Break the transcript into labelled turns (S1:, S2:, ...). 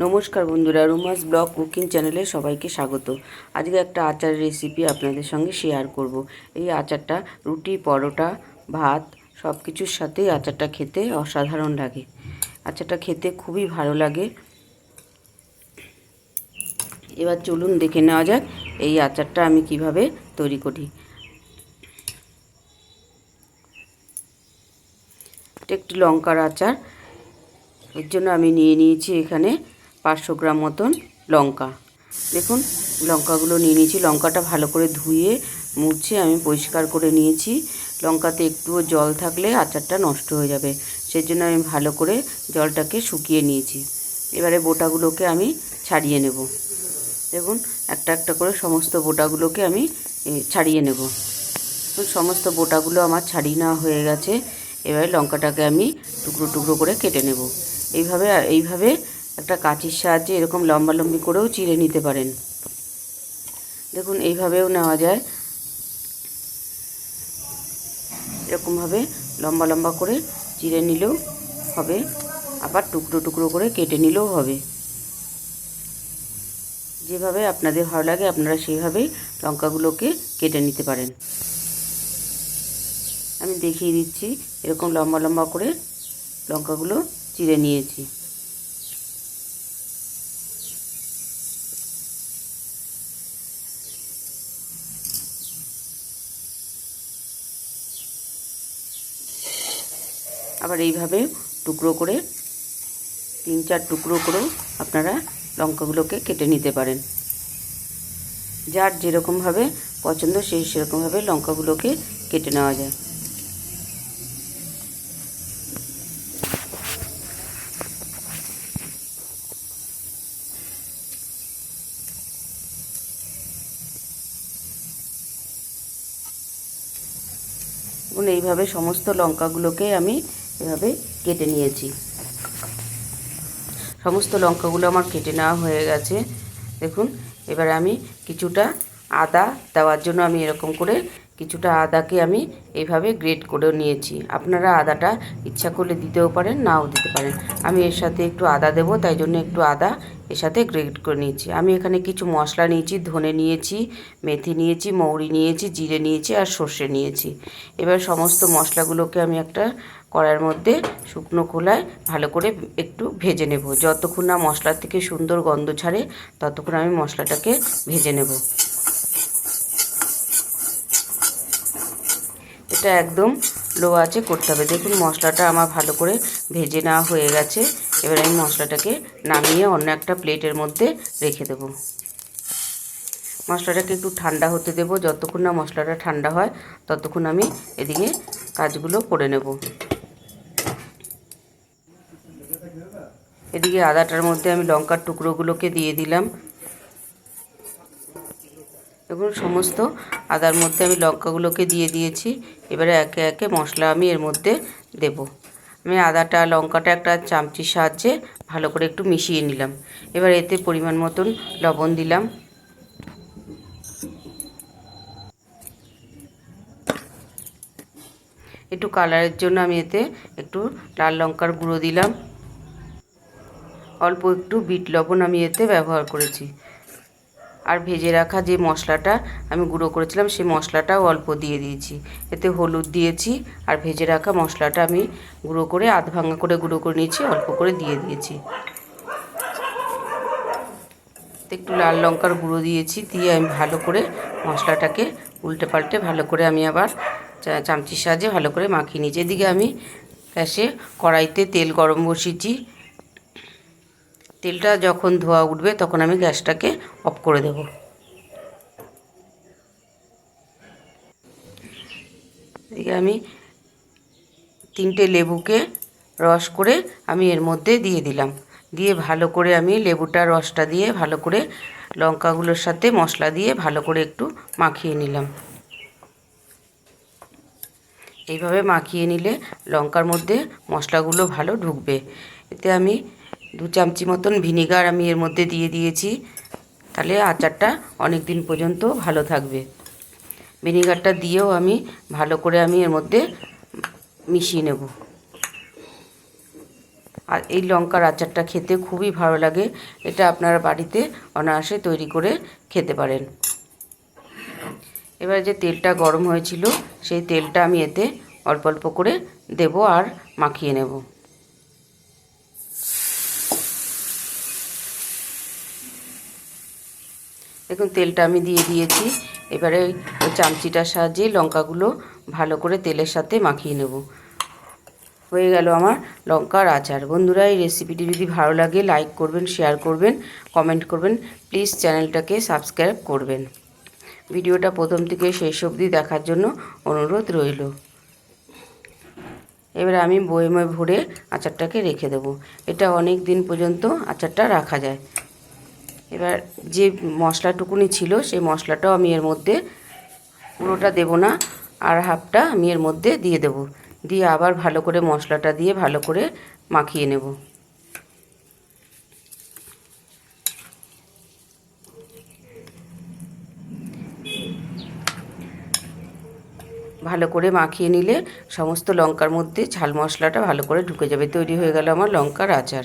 S1: নমস্কার বন্ধুরা, রুমাস blog cooking চ্যানেলে সবাইকে স্বাগত। আজকে একটা আচার রেসিপি আপনাদের সঙ্গে শেয়ার করব। এই আচারটা রুটি, পরোটা, ভাত সব কিছুর সাথেই আচারটা খেতে অসাধারণ লাগে। আচারটা খেতে খুবই ভালো লাগে। এবার চলুন দেখে নেওয়া যাক এই আচারটা আমি কীভাবে তৈরি করি। একটি লঙ্কার আচার। এর জন্য আমি নিয়ে নিয়েছি এখানে পাঁচশো গ্রাম মতন লঙ্কা। দেখুন, লঙ্কাগুলো নিয়ে নিয়েছি। লঙ্কাটা ভালো করে ধুয়ে, মুছে আমি পরিষ্কার করে নিয়েছি। লঙ্কাতে একটুও জল থাকলে আচারটা নষ্ট হয়ে যাবে। সেই জন্য আমি ভালো করে জলটাকে শুকিয়ে নিয়েছি। এবারে বোটাগুলোকে আমি ছাড়িয়ে নেব। দেখুন, একটা একটা করে সমস্ত বোটাগুলোকে আমি ছাড়িয়ে নেব। সমস্ত বোটাগুলো আমার ছাড়িয়ে নেওয়া হয়ে গেছে। এবারে লঙ্কাটাকে আমি টুকরো টুকরো করে কেটে নেব। এইভাবে এইভাবে একটা কাঁচির সাহায্যে এরকম লম্বা লম্বি করেও চিড়ে নিতে পারেন। দেখুন, এইভাবেও নেওয়া যায়। এরকমভাবে লম্বা লম্বা করে চিড়ে নিলেও হবে, আবার টুকরো টুকরো করে কেটে নিলেও হবে। যেভাবে আপনাদের ভালো লাগে, আপনারা সেইভাবেই লঙ্কাগুলোকে কেটে নিতে পারেন। আমি দেখিয়ে দিচ্ছি, এরকম লম্বা লম্বা করে লঙ্কাগুলো চিড়ে নিয়েছি। আবার এইভাবে টুকরো করে, তিন চার টুকরো করেও আপনারা লঙ্কাগুলোকে কেটে নিতে পারেন। যার যেরকমভাবে পছন্দ সেই সেরকমভাবে লঙ্কাগুলোকে কেটে নেওয়া যায়। এবং এইভাবে সমস্ত লঙ্কাগুলোকে আমি এভাবে কেটে নিয়েছি। সমস্ত লঙ্কাগুলো আমার কেটে নেওয়া হয়ে গেছে। দেখুন, এবার আমি কিছুটা আদা দেওয়ার জন্য আমি এরকম করে কিছুটা আদাকে আমি এইভাবে গ্রেট করে নিয়েছি। আপনারা আদাটা ইচ্ছা করলে দিতেও পারেন, নাও দিতে পারেন। আমি এর সাথে একটু আদা দেব, তাই জন্য একটু আদা এর সাথে গ্রেট করে নিয়েছি। আমি এখানে কিছু মশলা নিয়েছি, ধনে নিয়েছি, মেথি নিয়েছি, মৌরি নিয়েছি, জিরে নিয়েছি আর সর্ষে নিয়েছি। এবার সমস্ত মশলাগুলোকে আমি একটা কড়াইয়ের মধ্যে শুকনো খোলায় ভালো করে একটু ভেজে নেব। যতক্ষণ না মশলার থেকে সুন্দর গন্ধ ছাড়ে, ততক্ষণ আমি মশলাটাকে ভেজে নেব। এটা একদম লো আছে করতে হবে। দেখুন, মশলাটা আমার ভালো করে ভেজে নেওয়া হয়ে গেছে। এবার আমি মশলাটাকে নামিয়ে অন্য একটা প্লেটের মধ্যে রেখে দেব। মশলাটাকে একটু ঠান্ডা হতে দেব। যতক্ষণ না মশলাটা ঠান্ডা হয়, ততক্ষণ আমি এদিকে কাজগুলো করে নেব। এদিকে আদাটার মধ্যে আমি লঙ্কার টুকরোগুলোকে দিয়ে দিলাম। এবং সমস্ত আদার মধ্যে আমি লঙ্কাগুলোকে দিয়ে দিয়েছি। এবারে একে একে মশলা আমি এর মধ্যে দেব। আমি আদাটা, লঙ্কাটা একটা চামচির সাহায্যে ভালো করে একটু মিশিয়ে নিলাম। এবার এতে পরিমাণ মতন লবণ দিলাম। একটু কালারের জন্য আমি এতে একটু লাল লঙ্কার গুঁড়ো দিলাম। অল্প একটু বিট লবণ আমি এতে ব্যবহার করেছি। আর ভেজে রাখা যে মশলাটা আমি গুঁড়ো করেছিলাম, সেই মশলাটাও অল্প দিয়ে দিয়েছি। এতে হলুদ দিয়েছি আর ভেজে রাখা মশলাটা আমি গুঁড়ো করে, আধ ভাঙা করে গুঁড়ো করে নিয়েছি, অল্প করে দিয়ে দিয়েছি। একটু লাল লঙ্কার গুঁড়ো দিয়েছি, দিয়ে আমি ভালো করে মশলাটাকে উল্টে পাল্টে ভালো করে আমি আবার চামচির সাহায্যে ভালো করে মাখিয়ে নিয়েছি। এদিকে আমি গ্যাসে কড়াইতে তেল গরম বসিয়েছি তেলটা যখন ধোয়া উঠবে, তখন আমি গ্যাসটাকে অফ করে দেব। এদিকে আমি তিনটে লেবুকে রস করে আমি এর মধ্যে দিয়ে দিলাম। দিয়ে ভালো করে আমি লেবুটার রসটা দিয়ে ভালো করে লঙ্কাগুলোর সাথে মশলা দিয়ে ভালো করে একটু মাখিয়ে নিলাম। এইভাবে মাখিয়ে নিলে লঙ্কার মধ্যে মশলাগুলো ভালো ঢুকবে। এতে আমি দু চামচি মতন ভিনিগার আমি এর মধ্যে দিয়ে দিয়েছি। তাহলে আচারটা অনেক দিন পর্যন্ত ভালো থাকবে। ভিনিগারটা দিয়েও আমি ভালো করে আমি এর মধ্যে মিশিয়ে নেব। আর এই লঙ্কার আচারটা খেতে খুবই ভালো লাগে। এটা আপনারা বাড়িতে অনায়াসে তৈরি করে খেতে পারেন। এবার যে তেলটা গরম হয়েছিল, সেই তেলটা আমি এতে অল্প অল্প করে দেব আর মাখিয়ে নেব। দেখুন, তেলটা আমি দিয়ে দিয়েছি। এবারে ওই চামচিটার সাহায্যে লঙ্কাগুলো ভালো করে তেলের সাথে মাখিয়ে নেব। হয়ে গেল আমার লঙ্কার আচার। বন্ধুরা, এই রেসিপিটি যদি ভালো লাগে লাইক করবেন শেয়ার করবেন কমেন্ট করবেন প্লিজ চ্যানেলটাকে সাবস্ক্রাইব করবেন। ভিডিওটা প্রথম থেকে শেষ অবধি দেখার জন্য অনুরোধ রইল। এবার আমি বয়েমে ভরে আচারটাকে রেখে দেবো। এটা অনেক দিন পর্যন্ত আচারটা রাখা যায়। এবার যে মশলাটুকুনি ছিল, সেই মশলাটাও আমি এর মধ্যে পুরোটা দেব না, আর হাফটা আমি এর মধ্যে দিয়ে দেব। দিয়ে আবার ভালো করে মশলাটা দিয়ে ভালো করে মাখিয়ে নেব। ভালো করে মাখিয়ে নিলে সমস্ত লঙ্কার মধ্যে ঝাল মশলাটা ভালো করে ঢুকে যাবে। তৈরি হয়ে গেল আমার লঙ্কার আচার।